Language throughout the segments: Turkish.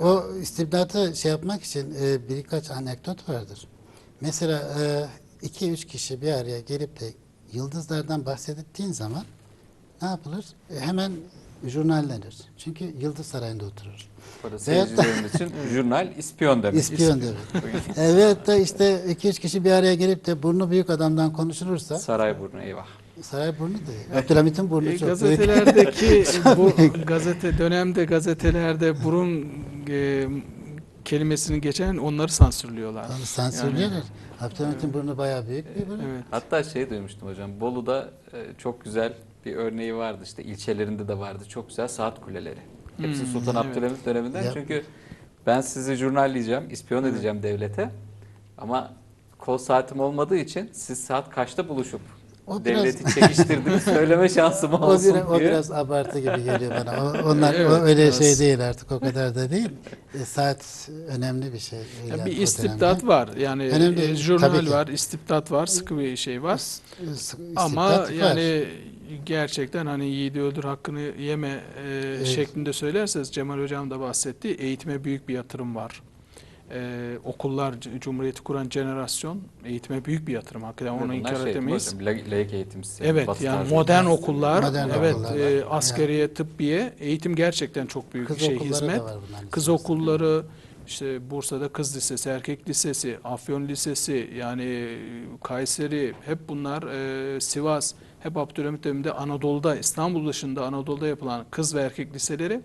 o istibdatı şey yapmak için e, birkaç anekdot vardır. Mesela e, iki üç kişi bir araya gelip de yıldızlardan bahsettiğin zaman ne yapılır? E, hemen jurnallenir. Çünkü Yıldız Sarayı'nda oturur. Burada seyircilerimiz için jurnal ispiyon demek. İspiyon demek. Evet da işte iki üç kişi bir araya gelip de burnu büyük adamdan konuşulursa Sarayburnu eyvah. Saray burnu değil. Abdülhamit'in burnu E, çok büyük. gazetelerdeki bu gazete dönemde gazetelerde burun e, kelimesini geçen onları sansürlüyorlar. Onu sansürlüyorlar. Abdülhamit'in burnu bayağı büyük bir burun. Evet. Hatta şey duymuştum hocam. Bolu'da e, çok güzel bir örneği vardı. işte ilçelerinde de vardı. Çok güzel saat kuleleri. Hepsi Hmm, Sultan evet. Abdülhamit döneminden. Ya- Çünkü ben sizi jurnalleyeceğim, ispiyon Evet. edeceğim devlete. Ama kol saatim olmadığı için siz saat kaçta buluşup O biraz- devleti çekiştirdiğini söyleme şansım O, olsun biraz, o diye. biraz abartı gibi geliyor bana. O, onlar Evet, o öyle biraz. şey değil artık o kadar da değil. E, saat önemli bir şey. Ya yani bir istibdat dönemde. var. Yani Önemli, e, jurnal var, istibdat var, sıkı bir şey var. İs- istibdat Ama var. yani gerçekten hani yiğidi öldür hakkını yeme e, Evet. şeklinde söylerseniz Cemal Hocam da bahsetti. Eğitime büyük bir yatırım var. E, okullar, Cumhuriyeti kuran jenerasyon eğitime büyük bir yatırım. Hakikaten onu Bunlar inkar şey, edemeyiz. hocam, la- Laik eğitim sistemi. Evet Batı yani modern okullar, Modern evet okullar e, askeriye, tıbbiye eğitim gerçekten çok büyük Kız bir şey hizmet. da var bunların Kız okulları, işte Bursa'da kız lisesi, erkek lisesi, Afyon lisesi, yani Kayseri, hep bunlar e, Sivas, hep Abdülhamit döneminde Anadolu'da, İstanbul dışında Anadolu'da yapılan kız ve erkek liseleri,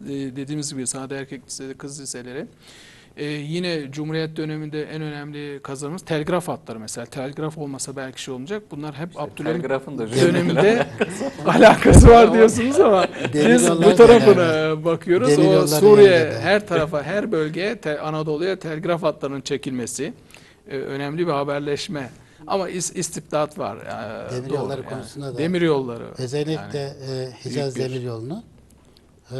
dediğimiz gibi sade erkek liseleri, kız liseleri. E, yine Cumhuriyet döneminde en önemli kazanımız telgraf hatları mesela. Telgraf olmasa belki şey olmayacak. Bunlar hep İşte Abdülhamit döneminde alakası var diyorsunuz ama biz bu tarafına dönemi. bakıyoruz. Demir o Suriye de. her tarafa, her bölgeye, te- Anadolu'ya telgraf hatlarının çekilmesi e, önemli bir haberleşme. Ama is, istibdat var. e, Demir yolları yani. konusunda da- Demir yolları. Özellikle Yani e, Hicaz Demir Yolu'nu e,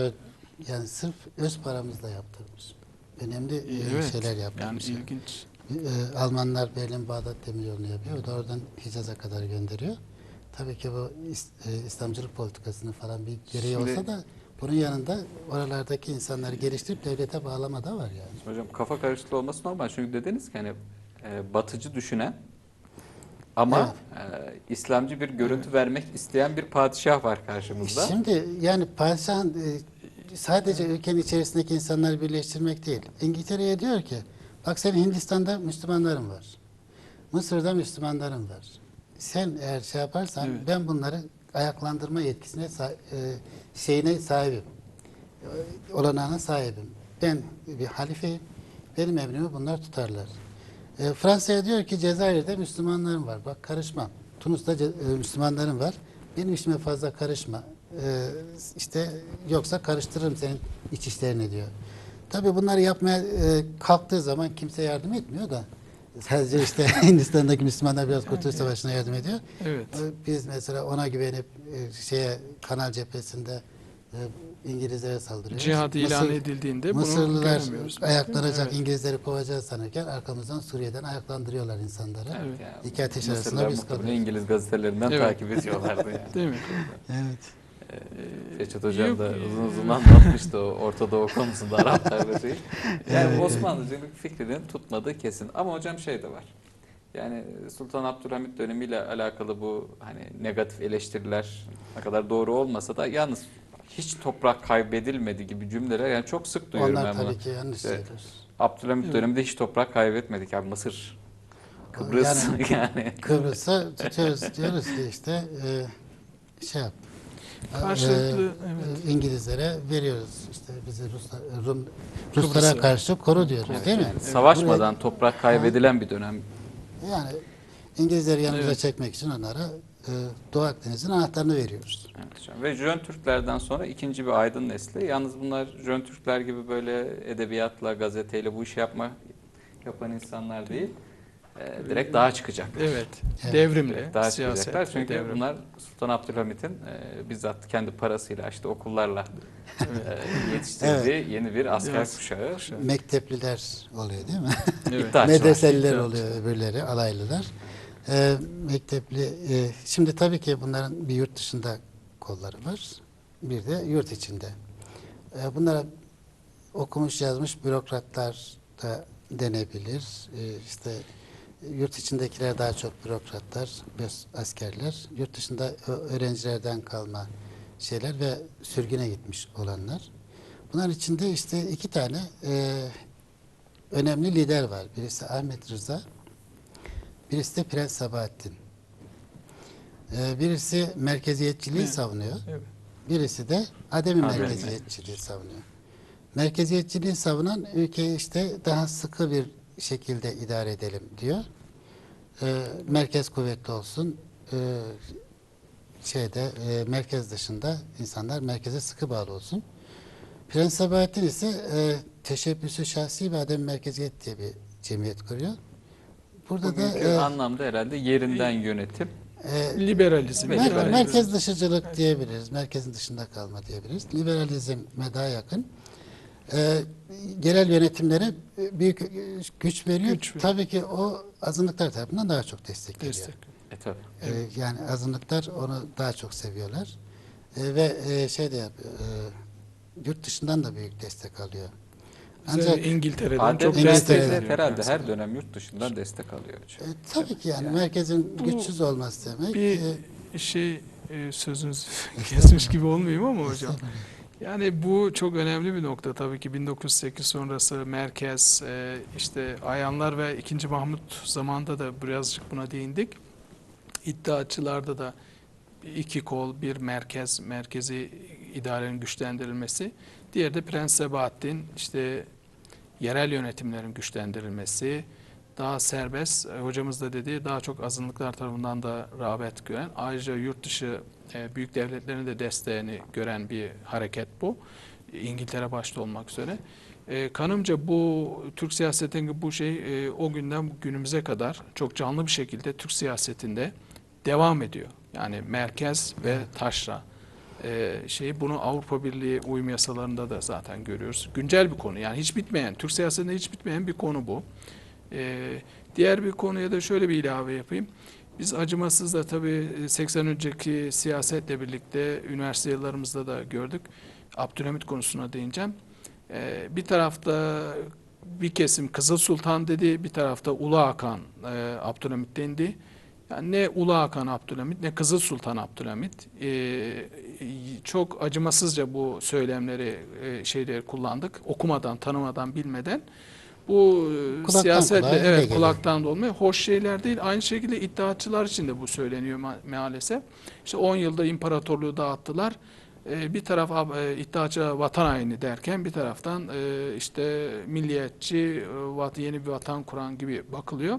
yani sırf öz paramızla yaptırmış. Önemli e, evet. şeyler Yani yaptırmış. ilginç. E, Almanlar Berlin Bağdat Demir Yolu'nu yapıyor. O da oradan Hicaz'a kadar gönderiyor. Tabii ki bu e, İslamcılık politikasının falan bir gereği Şimdi- olsa da bunun yanında oralardaki insanları geliştirip devlete bağlama da var yani. Hocam kafa karışıklığı olması normal. Çünkü dediniz ki hani e, batıcı düşünen ama e, İslamcı bir görüntü vermek isteyen bir padişah var karşımızda. Şimdi yani padişahın e, sadece ülkenin içerisindeki insanları birleştirmek değil. İngiltere'ye diyor ki bak senin Hindistan'da Müslümanların var. Mısır'da Müslümanların var. Sen eğer şey yaparsan Evet. ben bunları ayaklandırma yetkisine sa- e, şeyine sahibim. E, Olanağına sahibim. Ben bir halifeyim. Benim emrimi bunlar tutarlar. E, Fransa'ya diyor ki Cezayir'de Müslümanlarım var. Bak karışmam. Tunus'ta e, Müslümanlarım var. Benim işime fazla karışma. E, işte yoksa karıştırırım senin iç işlerini diyor. Tabii bunları yapmaya e, kalktığı zaman kimse yardım etmiyor da sadece işte Hindistan'daki Müslümanlar biraz Kurtuluş Savaşı'na yardım ediyor. Evet. E, Biz mesela ona güvenip e, şeye kanal cephesinde e, İngilizlere saldırıyoruz. Cihad ilan Mısır- edildiğinde bunu Mısırlılar göremiyoruz. ayaklanacak, Evet. İngilizleri kovacağız sanırken arkamızdan Suriye'den ayaklandırıyorlar insanları. Evet. Yani İki ateş arasında biz kalıyoruz. İngiliz gazetelerinden Evet. takip ediyorlardı yani. Değil mi? Evet. Reçet Hocam da uzun uzun anlatmıştı o Orta Doğu konusunda Araplarla şey. Yani Evet. Osmanlıcılık fikrinin tutmadığı kesin. Ama hocam şey de var. Yani Sultan Abdülhamit dönemiyle alakalı bu hani negatif eleştiriler ne kadar doğru olmasa da yalnız hiç toprak kaybedilmedi gibi cümleler yani çok sık duyuyorum Onlar ben bunu. tabii ki yanlış İşte söylüyor. Abdülhamit Evet. döneminde hiç toprak kaybetmedik abi Mısır, Kıbrıs Yani- yani. Kıbrıs'a tutuyoruz diyoruz ki işte e, şey yap. Karşılıklı, e, evet. e, İngilizlere veriyoruz işte bizi Ruslar, Rum, Ruslara Kıbrıs'ı. karşı koru diyoruz Evet, değil mi? yani savaşmadan toprak kaybedilen bir dönem. Yani İngilizleri yanımıza Evet. çekmek için onlara e, Doğu Akdeniz'in anahtarını veriyoruz. Evet hocam. Ve Jön Türklerden sonra ikinci bir aydın nesli. Yalnız bunlar Jön Türkler gibi böyle edebiyatla, gazeteyle bu işi yapma yapan insanlar değil. Ee, direkt dağa çıkacak. Evet. Evet. Devrimle, Direkt dağa siyaset, çıkacaklar. Çünkü devrim. bunlar Sultan Abdülhamit'in e, bizzat kendi parasıyla işte okullarla e, yetiştirdiği yeni bir asker Evet. kuşağı. Mektepliler oluyor değil mi? Evet. Medreseliler Evet. oluyor öbürleri, alaylılar. Ee, mektepli, e, şimdi tabii ki bunların bir yurt dışında kolları var, bir de yurt içinde. Ee, bunlara okumuş yazmış bürokratlar da denebilir. E, işte yurt içindekiler daha çok bürokratlar, askerler. Yurt dışında öğrencilerden kalma şeyler ve sürgüne gitmiş olanlar. Bunların içinde işte iki tane e, önemli lider var. Birisi Ahmet Rıza, birisi de Prens Sabahattin. E, birisi merkeziyetçiliği Evet. savunuyor. Evet. Birisi de ademi Ademi merkeziyetçiliği savunuyor. Merkeziyetçiliği savunan ülkeyi işte daha sıkı bir şekilde idare edelim diyor. Ee, merkez kuvvetli olsun. Ee, şeyde e, merkez dışında insanlar merkeze sıkı bağlı olsun. Prens Sabahattin ise e, teşebbüsü şahsi ve adem merkeziyet diye bir cemiyet kuruyor. Burada da e, anlamda herhalde yerinden yönetim. e, Liberalizm. Mer- liberalizm. merkez dışıcılık diyebiliriz. Merkezin dışında kalma diyebiliriz. Liberalizme daha yakın. Ee, genel yönetimlere e, büyük e, güç veriyor. Güç veriyor. Tabii ki o azınlıklar tarafından daha çok destek geliyor. Destek. E tabii. Ee, yani azınlıklar onu daha çok seviyorlar. Ee, ve e, şey de yapıyor. e, yurt dışından da büyük destek alıyor. Ancak İngiltere'den Adem çok İngiltere- destek herhalde her dönem yurt dışından destek alıyor e, tabii ki yani, Yani. merkezin Bu güçsüz olması demek. Bir e, şey e, sözünüz kesmiş gibi olmayayım ama hocam. Yani bu çok önemli bir nokta tabii ki 1908 sonrası merkez e, işte Ayanlar ve 2. Mahmut zamanında da birazcık buna değindik. İddiaçılarda da iki kol, bir merkez, merkezi idarenin güçlendirilmesi. Diğeri de Prens Sebahattin işte yerel yönetimlerin güçlendirilmesi, daha serbest, e, hocamız da dediği daha çok azınlıklar tarafından da rağbet gören, ayrıca yurt dışı e, büyük devletlerin de desteğini gören bir hareket bu. İngiltere başta olmak üzere. E, kanımca bu Türk siyasetindeki bu şey e, o günden günümüze kadar çok canlı bir şekilde Türk siyasetinde devam ediyor. Yani merkez ve taşra e, şeyi bunu Avrupa Birliği uyum yasalarında da zaten görüyoruz. Güncel bir konu yani hiç bitmeyen, Türk siyasetinde hiç bitmeyen bir konu bu. E, diğer bir konuya da şöyle bir ilave yapayım. Biz acımasız da tabii 80 önceki siyasetle birlikte üniversite yıllarımızda da gördük. Abdülhamit konusuna değineceğim. E, bir tarafta bir kesim Kızıl Sultan dedi, bir tarafta Ulu Hakan e, Abdülhamit dendi. Yani ne Ulu Hakan Abdülhamit ne Kızıl Sultan Abdülhamit e, çok acımasızca bu söylemleri e, şeyleri kullandık. Okumadan, tanımadan, bilmeden. Bu e, Kulaktan siyasetle kulağa evet geliyor. kulaktan dolma hoş şeyler değil. Aynı şekilde iddiaçılar için de bu söyleniyor ma- maalesef. İşte 10 yılda imparatorluğu dağıttılar. E, bir taraf e, iddiaçı vatan haini derken bir taraftan e, işte milliyetçi e, yeni bir vatan kuran gibi bakılıyor.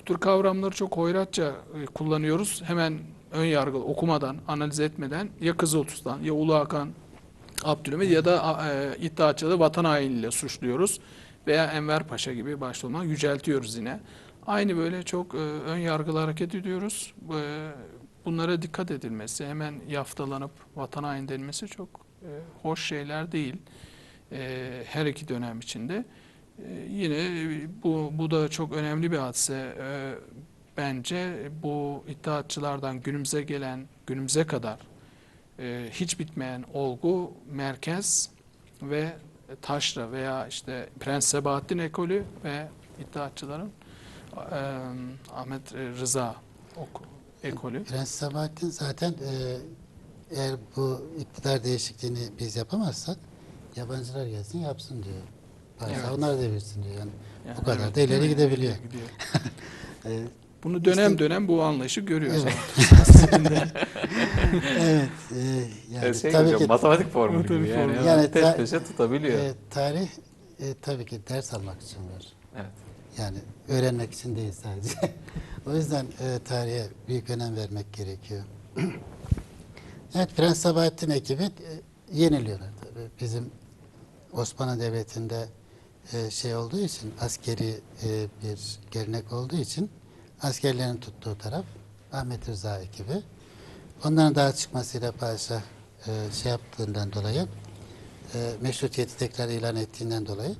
Bu tür kavramları çok hoyratça e, kullanıyoruz. Hemen ön yargılı okumadan, analiz etmeden ya Kızıl Sultan ya Ulu Hakan Abdülhamit ya da e, iddiaçıları vatan hainiyle suçluyoruz. Veya Enver Paşa gibi başta olmak yüceltiyoruz yine. Aynı böyle çok e, ön yargılı hareket ediyoruz. E, bunlara dikkat edilmesi, hemen yaftalanıp vatan haini denilmesi çok e, hoş şeyler değil. E, her iki dönem içinde. E, yine bu, bu da çok önemli bir hadise. E, bence bu iddiatçılardan günümüze gelen, günümüze kadar e, hiç bitmeyen olgu merkez ve taşra veya işte Prens Sebahattin ekolü ve iddiatçıların e, Ahmet Rıza oku, ekolü. Prens Sabahattin zaten e, eğer bu iktidar değişikliğini biz yapamazsak yabancılar gelsin yapsın diyor. Varsa Evet. onlar devirsin diyor. Yani, Yani bu kadar evet, da ileri gidebiliyor. Gidiyor. E, Bunu dönem İşte- dönem bu anlayışı görüyoruz. Evet. Evet. e, yani Yani şey tabii hocam, ki matematik formülü Matematik gibi yani, formülü. Yani peş peşe tutabiliyor. e, tarih e, tabii ki ders almak için var. Evet. Yani öğrenmek için değil sadece. o yüzden e, tarihe büyük önem vermek gerekiyor. evet Prens Sabahattin ekibi e, yeniliyorlar tabii. Bizim Osmanlı Devleti'nde e, şey olduğu için askeri e, bir gelenek olduğu için askerlerin tuttuğu taraf Ahmet Rıza ekibi. Onların daha çıkmasıyla paşa e, şey yaptığından dolayı e, meşrutiyeti tekrar ilan ettiğinden dolayı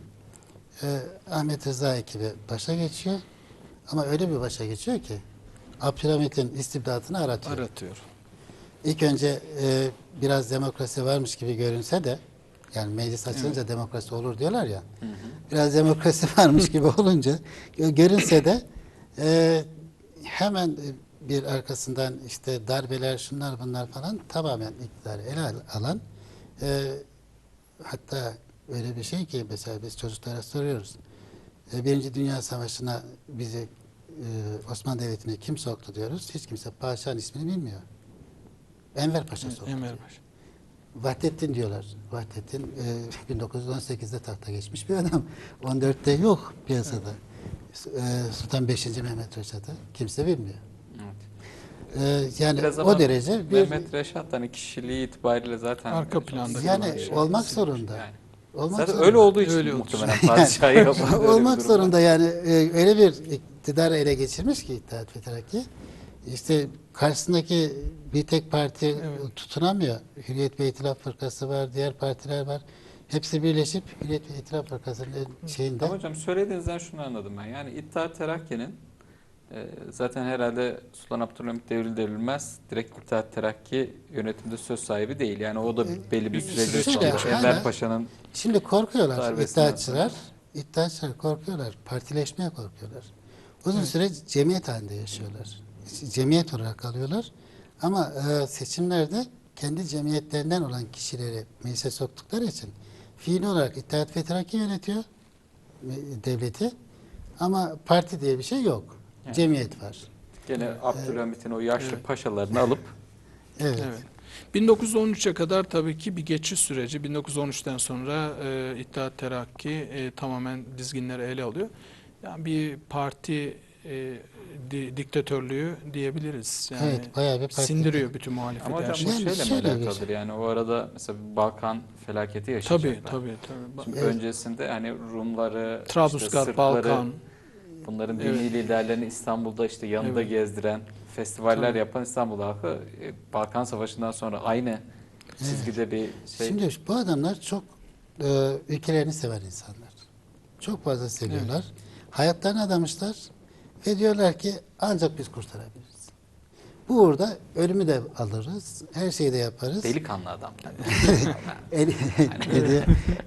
e, Ahmet Rıza ekibi başa geçiyor. Ama öyle bir başa geçiyor ki Abdülhamit'in istibdatını aratıyor. Aratıyor. İlk önce e, biraz demokrasi varmış gibi görünse de Yani meclis açılınca demokrasi olur diyorlar ya. Biraz demokrasi varmış gibi olunca gö- görünse de e, hemen bir arkasından işte darbeler şunlar bunlar falan tamamen iktidarı ele al- alan e, hatta öyle bir şey ki mesela biz çocuklara soruyoruz. E, Birinci Dünya Savaşı'na bizi e, Osmanlı Devleti'ne kim soktu diyoruz. Hiç kimse Paşa'nın ismini bilmiyor. Enver Paşa soktu. Enver. Paşa. Vahdettin diyorlar. Vahdettin e, 1918'de tahta geçmiş bir adam. 14'te yok piyasada. E, Sultan 5. Mehmet Reşat'ı kimse bilmiyor. Evet. E, yani Biraz o derece bir Mehmet Reşat hani kişiliği itibariyle zaten Arka planda Yani şey. olmak zorunda. Yani. olmak Zaten zorunda. öyle olduğu için Öyle muhtemelen padişahı olmak zorunda yani e, öyle bir iktidarı ele geçirmiş ki İttihat ve Terakki. İşte karşısındaki bir tek parti Evet. tutunamıyor. Hürriyet ve İtilaf Fırkası var, diğer partiler var. Hepsi birleşip İtilaf Fırkası'nın şeyinde. Ama hocam söylediğinizden şunu anladım ben. Yani İttihat Terakki'nin e, zaten herhalde Sultan Abdülhamit devri devrilmez. Direkt İttihat Terakki yönetimde söz sahibi değil. Yani o da E, belli bir yaşadı. hala- Enver Paşa'nın Şimdi korkuyorlar Darbesinden iddiatçılar. İddiatçılar korkuyorlar. Partileşmeye korkuyorlar. Uzun süre cemiyet halinde yaşıyorlar. Cemiyet olarak kalıyorlar. Ama e, seçimlerde kendi cemiyetlerinden olan kişileri meclise soktukları için fiili olarak İttihat ve Terakki yönetiyor devleti. Ama parti diye bir şey yok. Evet. Cemiyet var. gene Abdülhamit'in o yaşlı Evet. paşalarını alıp Evet. Evet. 1913'e kadar tabii ki bir geçiş süreci. 1913'ten sonra e, İttihat Terakki e, tamamen dizginleri ele alıyor. Yani bir parti e, di- diktatörlüğü diyebiliriz. Yani Evet, bayağı bir parti. sindiriyor bütün muhalefeti. ama hocam bu Yani şeyle mi alakalıdır? Yani o arada mesela Balkan felaketi Tabii yaşayacaklar. tabii tabii. Şimdi Evet. öncesinde hani Rumları, işte Trablusgarp, Sırpları, Balkan. bunların dini Evet. liderlerini İstanbul'da işte yanında Evet. gezdiren, festivaller Tabii. yapan İstanbul halkı e, Balkan Savaşı'ndan sonra aynı çizgide bir şey. Şimdi bu adamlar çok e, ülkelerini seven insanlar. Çok fazla seviyorlar. Hayatlarını adamışlar ve diyorlar ki ancak biz kurtarabiliriz. Bu uğurda ölümü de alırız, her şeyi de yaparız. Delikanlı adamlar. Eli, eli,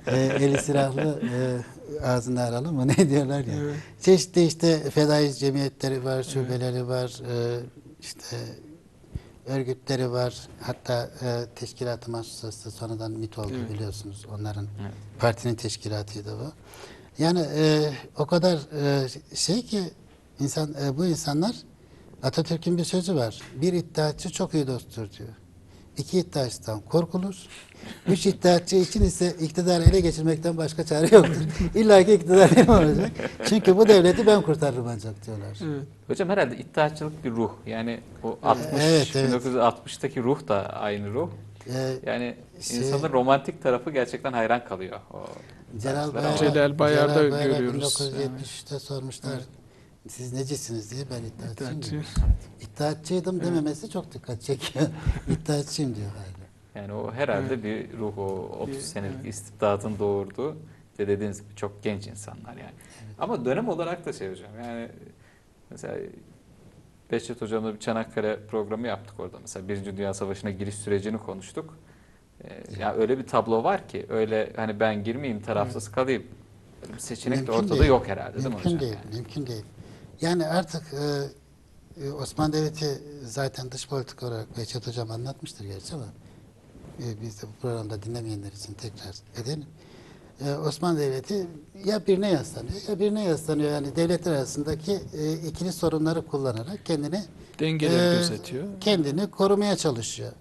e, eli silahlı e, ağzında aralı mı ne diyorlar ya. Evet. Çeşitli işte fedai cemiyetleri var, şubeleri var, e, işte örgütleri var. Hatta e, teşkilat-ı mahsusası sonradan MİT oldu Evet. biliyorsunuz. Onların Evet. partinin teşkilatıydı bu. Yani e, o kadar e, şey ki insan e, bu insanlar Atatürk'ün bir sözü var. Bir iddiatçı çok iyi dosttur diyor. İki iddiatçıdan korkulur. Üç iddiatçı için ise iktidarı ele geçirmekten başka çare yoktur. İlla ki iktidar benim olacak. Çünkü bu devleti ben kurtarırım ancak diyorlar. Evet. Hocam herhalde iddiaçılık bir ruh. Yani o 60 evet, evet. 1960'taki ruh da aynü ruh. Ee, Yani Şey- insanın romantik tarafı gerçekten hayran kalıyor. O Celal Bayar, Celal Bayar'da Celal Bayar'a görüyoruz. 1973'te sormuşlar. Siz necisiniz diye ben iddiatçıyım. İddiatçı. diyor. İddiatçıydım dememesi çok dikkat çekiyor. İddiatçıyım diyor hala. Yani o herhalde bir ruh o 30 Bir- senelik evet. istibdatın doğurduğu de dediğiniz gibi çok genç insanlar yani. Ama dönem olarak da şey hocam yani mesela Behçet hocamla bir Çanakkale programı yaptık orada. Mesela Birinci Dünya Savaşı'na giriş sürecini konuştuk. Ee, ya öyle bir tablo var ki öyle hani ben girmeyeyim tarafsız kalayım. Öyle bir seçenek de Mümkün ortada değil. yok herhalde değil mi Mümkün hocam? değil, yani? mümkün değil. Yani artık e, e, Osmanlı Devleti zaten dış politik olarak Behçet Hocam anlatmıştır gerçi ama e, biz de bu programda dinlemeyenler için tekrar edelim. E, Osmanlı Devleti ya birine yaslanıyor ya birine yaslanıyor. Yani devletler arasındaki e, ikili sorunları kullanarak kendini Dengeleri e, gözetiyor. kendini korumaya çalışıyor.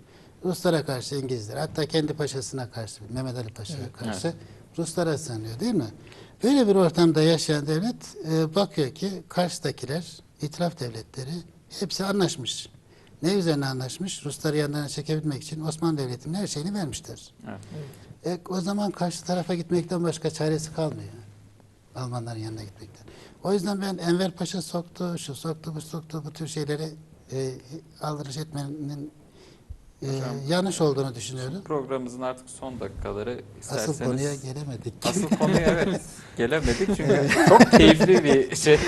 Ruslara karşı İngilizler, hatta kendi paşasına karşı, Mehmet Ali Paşa'ya Evet. karşı Ruslara sanıyor değil mi? Böyle bir ortamda yaşayan devlet e, bakıyor ki karşıdakiler, itilaf devletleri hepsi anlaşmış. Ne üzerine anlaşmış? Rusları yanlarına çekebilmek için Osmanlı Devleti'nin her şeyini vermişler. Evet. E, o zaman karşı tarafa gitmekten başka çaresi kalmıyor. Almanların yanına gitmekten. O yüzden ben Enver Paşa soktu, şu soktu, bu soktu, bu tür şeyleri e, aldırış etmenin e, Hocam, yanlış olduğunu düşünüyorum. Programımızın artık son dakikaları isterseniz Asıl konuya gelemedik. Asıl konuya evet gelemedik çünkü çok keyifli bir şey.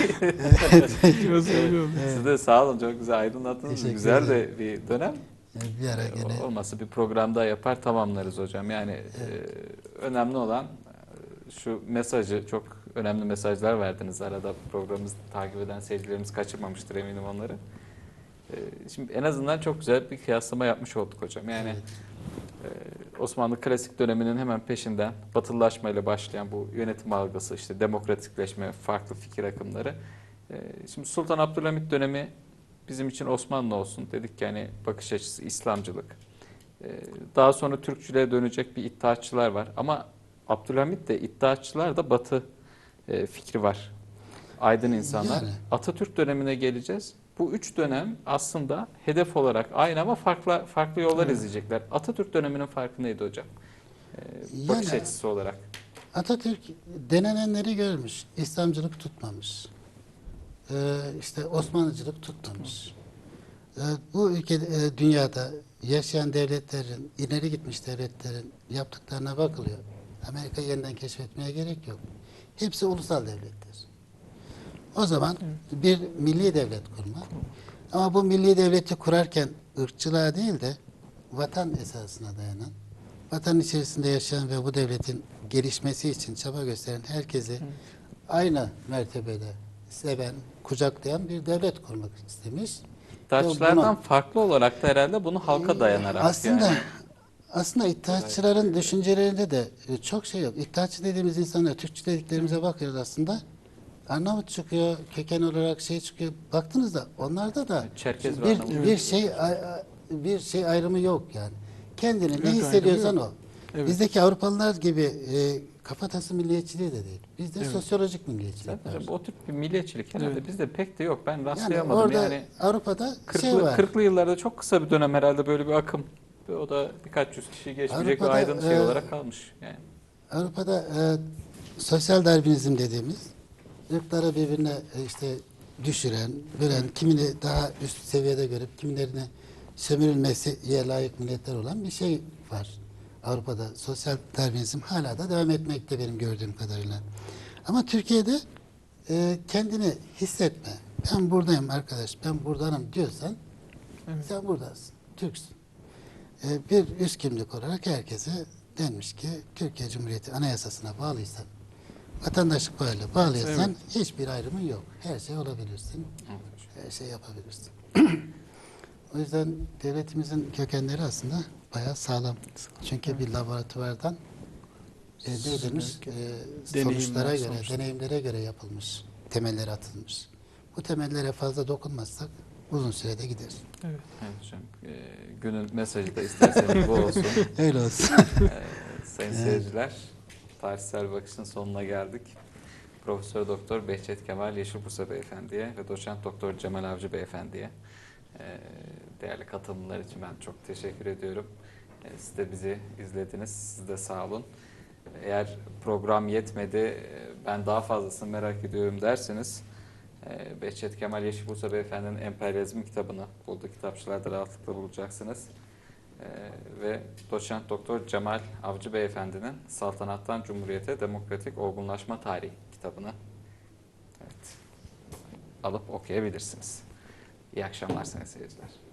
Oluyor. Siz de sağ olun çok güzel aydınlattınız. Güzel de bir dönem. E, Bir ara Ee, gene Olmazsa bir program daha yapar tamamlarız hocam. Yani e, önemli olan e, şu mesajı çok önemli mesajlar verdiniz arada programımızı takip eden seyircilerimiz kaçırmamıştır eminim onları. E, Şimdi en azından çok güzel bir kıyaslama yapmış olduk hocam. Yani e, Osmanlı klasik döneminin hemen peşinden batılılaşmayla başlayan bu yönetim algısı, işte demokratikleşme, farklı fikir akımları. E, Şimdi Sultan Abdülhamit dönemi bizim için Osmanlı olsun dedik yani bakış açısı İslamcılık. Ee, Daha sonra Türkçülüğe dönecek bir iddiaçılar var ama Abdülhamit de iddiaçılar da Batı e, fikri var. Aydın insanlar. Yani. Atatürk dönemine geleceğiz. Bu üç dönem aslında hedef olarak aynı ama farklı farklı yollar Evet. izleyecekler. Atatürk döneminin farkı neydi hocam? Ee, bakış Yani- açısı olarak. Atatürk denenenleri görmüş. İslamcılık tutmamış. Ee, işte Osmanlıcılık tutmamış. Ee, bu ülke e, dünyada yaşayan devletlerin, ileri gitmiş devletlerin yaptıklarına bakılıyor. Amerika yeniden keşfetmeye gerek yok. Hepsi ulusal devletler. O zaman bir milli devlet kurma. Ama bu milli devleti kurarken ırkçılığa değil de vatan esasına dayanan, vatan içerisinde yaşayan ve bu devletin gelişmesi için çaba gösteren herkesi aynı mertebede seven, kucaklayan bir devlet kurmak istemiş. İddiaçılardan Bunu- farklı olarak da herhalde bunu halka dayanarak. Aslında yani. aslında iddiaçıların düşüncelerinde de e, çok şey yok. İddiaçı dediğimiz insanlar Türkçü dediklerimize bakıyoruz aslında. Arnavut çıkıyor, köken olarak şey çıkıyor. Baktığınızda onlarda da Çerkez bir, Arnavut. bir şey bir şey ayrımı yok yani. Kendini ne hissediyorsan o. Evet. Bizdeki Avrupalılar gibi e, kafatası milliyetçiliği de değil. Bizde Evet. sosyolojik milliyetçilik Zaten var. hocam o tip bir milliyetçilik herhalde Evet. bizde pek de yok. Ben Yani rastlayamadım orada yani. Avrupa'da 40'lı, şey var. 40'lı yıllarda çok kısa bir dönem herhalde böyle bir akım. Ve o da birkaç yüz kişi geçmeyecek bir Avrupa'da, aydın şey e, olarak kalmış. Yani. Avrupa'da e, sosyal darwinizm dediğimiz ırkları birbirine e, işte düşüren, bölen, kimini daha üst seviyede görüp kimilerini sömürülmesiye layık milletler olan bir şey var. Avrupa'da sosyal darwinizm hala da devam etmekte benim gördüğüm kadarıyla. Ama Türkiye'de e, kendini hissetme. Ben buradayım arkadaş, ben buradanım diyorsan Evet. sen buradasın, Türksün. E, bir üst kimlik olarak herkese denmiş ki Türkiye Cumhuriyeti Anayasasına bağlıysan, vatandaşlık bağıyla bağlıysan hiçbir ayrımın yok. Her şey olabilirsin, her şey yapabilirsin. o yüzden devletimizin kökenleri aslında bayağı sağlam. Çünkü bir laboratuvardan elde edilmiş e, Deneyimler, sonuçlara göre, sonuçlar. deneyimlere göre yapılmış, temeller atılmış. Bu temellere fazla dokunmazsak uzun sürede gideriz. Evet. Evet hocam. e, günün mesajı da isterseniz bu olsun. Öyle olsun. E, sayın seyirciler, tarihsel bakışın sonuna geldik. Profesör Doktor Behçet Kemal Yeşilbursa Beyefendi'ye ve Doçent Doktor Cemal Avcı Beyefendi'ye e, değerli katılımlar için ben çok teşekkür ediyorum. E, Siz de bizi izlediniz. Siz de sağ olun. Eğer program yetmedi, e, ben daha fazlasını merak ediyorum derseniz Behçet Kemal Yeşilbursa Beyefendi'nin Emperyalizm kitabını buldu kitapçılarda rahatlıkla bulacaksınız. Ee, ve doçent doktor Cemal Avcı Beyefendi'nin Saltanattan Cumhuriyete Demokratik Olgunlaşma Tarihi kitabını evet, alıp okuyabilirsiniz. İyi akşamlar sayın seyirciler.